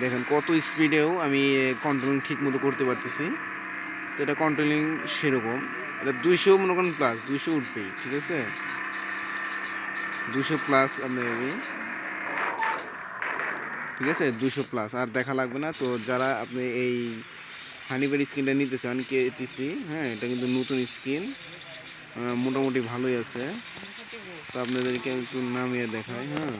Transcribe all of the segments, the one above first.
দেখেন কত স্পিডেও আমি কন্ট্রোলিং ঠিক মতো করতে পারতেছি। তো এটা কন্ট্রোলিং সেরকম। এটা দুইশো, মনে করেন প্লাস দুইশো উঠবেই, ঠিক আছে? দুশো প্লাস আপনার ঠিক আছে? দুশো প্লাস আর দেখা লাগবে না। তো যারা আপনি এই হানিবার স্কিনটা নিতে চান কেটিসি হ্যাঁ এটা কিন্তু নতুন স্কিন মোটামুটি ভালোই আছে। তো আপনাদেরকে একটু নামিয়ে দেখায় হ্যাঁ।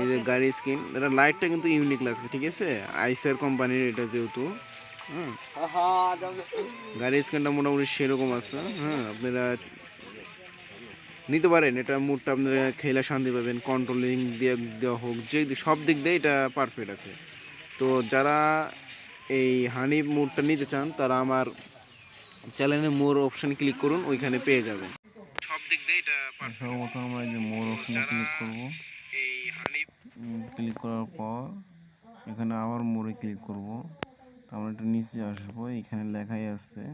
এই যে গাড়ি স্কিন এটা লাইটটা কিন্তু ইউনিক লাগছে ঠিক আছে? আইসার কোম্পানির এটা যেহেতু হ্যাঁ গাড়ি স্ক্যানটা মোটামুটি সেরকম আছে হ্যাঁ আপনারা নিতে পারেন এটা মুডটা আপনারা খেলা শান্তি পাবেন কন্ট্রোলিং দিয়ে দেওয়া হোক যে সব দিক দিয়ে এটা পারফেক্ট আছে। তো যারা এই হানি মুডটা নিতে চান তারা আমার চ্যানেলে মোর অপশন ক্লিক করুন ওইখানে পেয়ে যাবেন। সব দিক দিয়ে এটা সর্বপ্রথম আমরা যে মোর অপশনে ক্লিক করব। ক্লিক করার পর এখানে আবার মোড়ে ক্লিক করব। আমরা একটু নিচে আসব, এখানে লেখাই আছে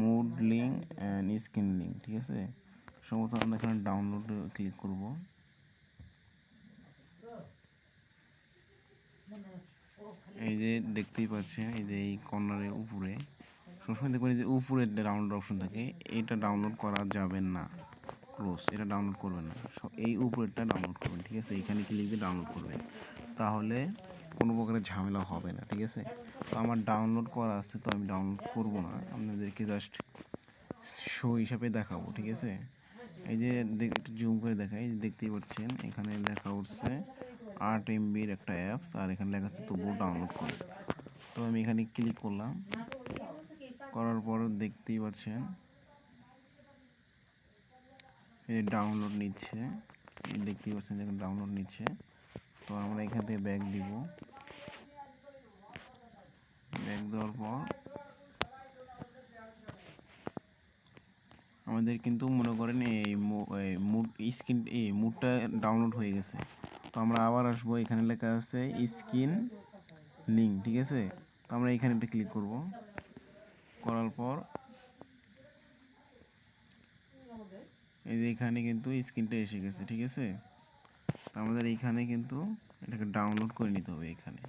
mood link and screen link ঠিক আছে? সম্ভবত আমরা এখানে ডাউনলোড ক্লিক করব। এই যে দেখতেই পাচ্ছেন, এই যে এই কর্নারের উপরে। সবসময় দেখবেন যে উপরে ডাউনলোড অপশন থাকে, এটা ডাউনলোড করা যাবে না। ক্লোজ এটা ডাউনলোড করবেন না। এই উপরেরটা ডাউনলোড করবেন, ঠিক আছে? এখানে ক্লিক দিয়ে ডাউনলোড করবেন। তাহলে কোনো প্রকারের ঝামেলা হবে না, ঠিক আছে? তো আমার ডাউনলোড করা আছে, তো আমি ডাউনলোড করব না। আপনাদেরকে জাস্ট শো হিসাবে দেখাবো, ঠিক আছে? এই যে একটু জুম করে দেখাই দেখতেই পাচ্ছেন, এখানে লেখা উঠছে আট এমবির একটা অ্যাপস আর এখানে লেখা আছে, তবুও ডাউনলোড করো। তো আমি এখানে ক্লিক করলাম। করার পর দেখতেই পাচ্ছেন এই ডাউনলোড নিচ্ছে, এই দেখতেই পাচ্ছেন যে ডাউনলোড নিচ্ছে। তো আমরা এখান থেকে ব্যাগ দিব। ব্যাগ দেওয়ার পর আমাদের কিন্তু মনে করেন এই মুড স্ক্রিন এই মুডটা ডাউনলোড হয়ে গেছে। তো আমরা আবার আসব, এখানে লেখা আছে স্ক্রিন লিঙ্ক ঠিক আছে? তো আমরা এখানে ক্লিক করব। করার পর এই যে এখানে কিন্তু স্ক্রিনটা এসে গেছে, ঠিক আছে? আমাদের এইখানে কিন্তু এটাকে ডাউনলোড করে নিতে হবে এখানে।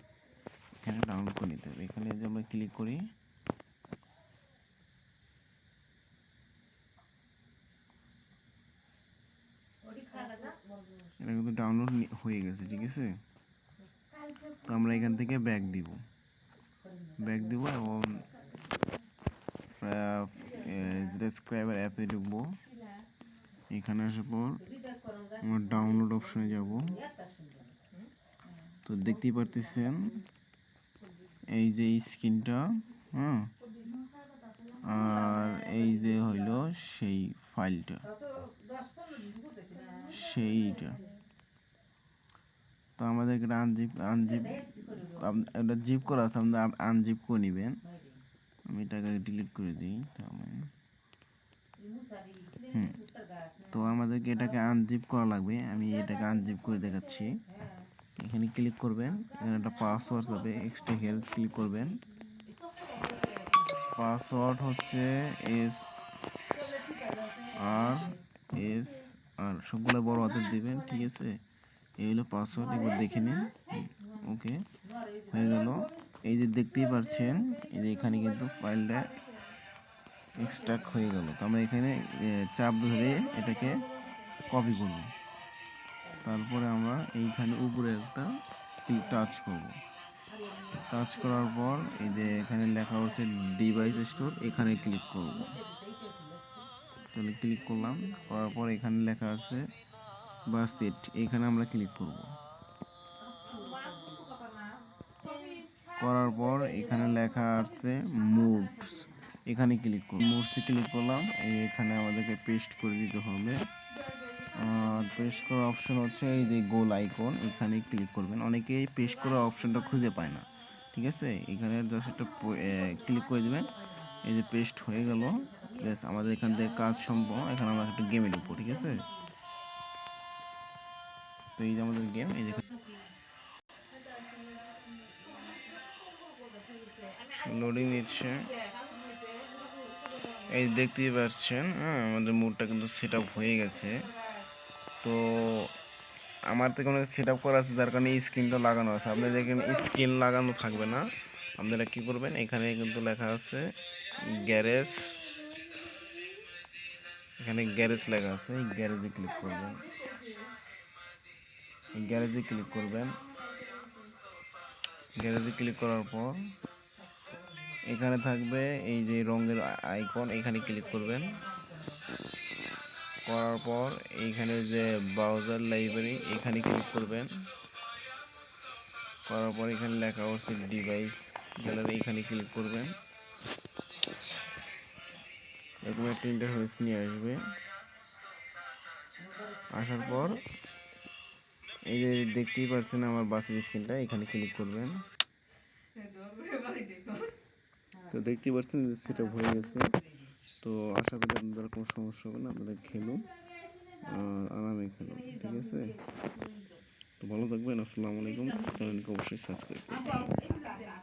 এখানে ডাউনলোড করে নিতে হবে। এখানে যে আমরা ক্লিক করি, এটা কিন্তু ডাউনলোড হয়ে গেছে, ঠিক আছে? তো আমরা এখান থেকে ব্যাক দিব। ব্যাক দিব এবং যেটা স্ক্রাইবার অ্যাপে ঢুকবো। এখানে আসার পর আমরা ডাউনলোড অপশনে যাব। তো দেখতেই পারতেছেন এই যে স্ক্রিনটা হ্যাঁ? আর এই যে হইল সেই ফাইলটা। সেইটা। তো আমাদের এটা আনজিপ আনজিপ এটা জিপ করা আছে আপনারা আনজিপ করে নেবেন। আমি এটাকে ডিলিট করে দিই তাহলে তো আমাদেরকে এটাকে আনজিপ করা লাগবে। আমি এটাকে আনজিপ করে দেখাচ্ছি। এখানে ক্লিক করবেন। এখানে একটা পাসওয়ার্ড হবে এক্সট্রা হেয়ার ক্লিক করবেন। পাসওয়ার্ড হচ্ছে এস আর এস আর সবগুলো বড় হাতের দিবেন, ঠিক আছে? এই হলো পাসওয়ার্ড একবার দেখে নিন। ওকে হয়ে গেল। এই যে দেখতেই পাচ্ছেন, এই যে এখানে কিন্তু ফাইলটা এক্সট্রাক্ট হয়ে গেল। তো আমরা এখানে চাপ ধরে এটাকে কপি করব। তারপরে আমরা এইখানে উপরে একটা টাচ করব। টাচ করার পর এই যে এখানে লেখা হচ্ছে ডিভাইস স্টোর এখানে ক্লিক করব। তাহলে ক্লিক করলাম, করার পর এখানে লেখা আছে বা সেট এখানে আমরা ক্লিক করব। করার পর এখানে লেখা আছে মুডস এখানে ক্লিক করব মুডসে ক্লিক করলাম এখানে আমাদেরকে পেস্ট করে দিতে হবে। আর পেস্ট করার অপশন হচ্ছে এই যে গোল আইকন এখানে ক্লিক করবেন। অনেকেই পেস্ট করার অপশনটা খুঁজে পায় না, ঠিক আছে? এখানে জাস্ট একটা ক্লিক করে দেবেন। এই যে পেস্ট হয়ে গেল, ব্যাস, আমাদের এখান থেকে কাজ সম্ভব এখন আমরা একটা গেমে ঢুকবো, ঠিক আছে? তো এই যে আমাদের গেম এই দেখুন লোডিং নিচ্ছে। এই দেখতেই পাচ্ছেন হ্যাঁ আমাদের মুডটা কিন্তু সেট হয়ে গেছে। তো আমার তো কোনো সেট আপ করা আছে, যার কারণে স্ক্রিনটা লাগানো আছে। আপনি দেখেন স্ক্রিন লাগানো থাকবে না। আপনারা কী করবেন, এখানে কিন্তু লেখা আছে গ্যারেজ এখানে গ্যারেজ লেখা আছে, এই গ্যারেজে ক্লিক করবেন। এই গ্যারেজে ক্লিক করবেন। গ্যারেজে ক্লিক করার পর এখানে থাকবে এই যে রঙের আইকন, এখানে ক্লিক করবেন। করার পর এইখানে যে ব্রাউজার লাইব্রেরি এখানে ক্লিক করবেন। করার পর এখানে লেখা হচ্ছে ডিভাইস গ্যালারি এখানে ক্লিক করবেন। এরকম একটা ইন্টারফেস নিয়ে আসবে। আসার পর এই যে দেখতেই পাচ্ছেন আমার বাসের স্ক্রিনটা এখানে ক্লিক করবেন। তো দেখতে পাচ্ছেন যে সেটা হয়ে গেছে। তো আশা করি আপনাদের কোনো সমস্যা হবে না আপনারা খেলুন আর আরামে খেলুন ঠিক আছে? তো ভালো থাকবেন, আসসালামু আলাইকুম। চ্যানেলকে অবশ্যই সাবস্ক্রাইব করবেন।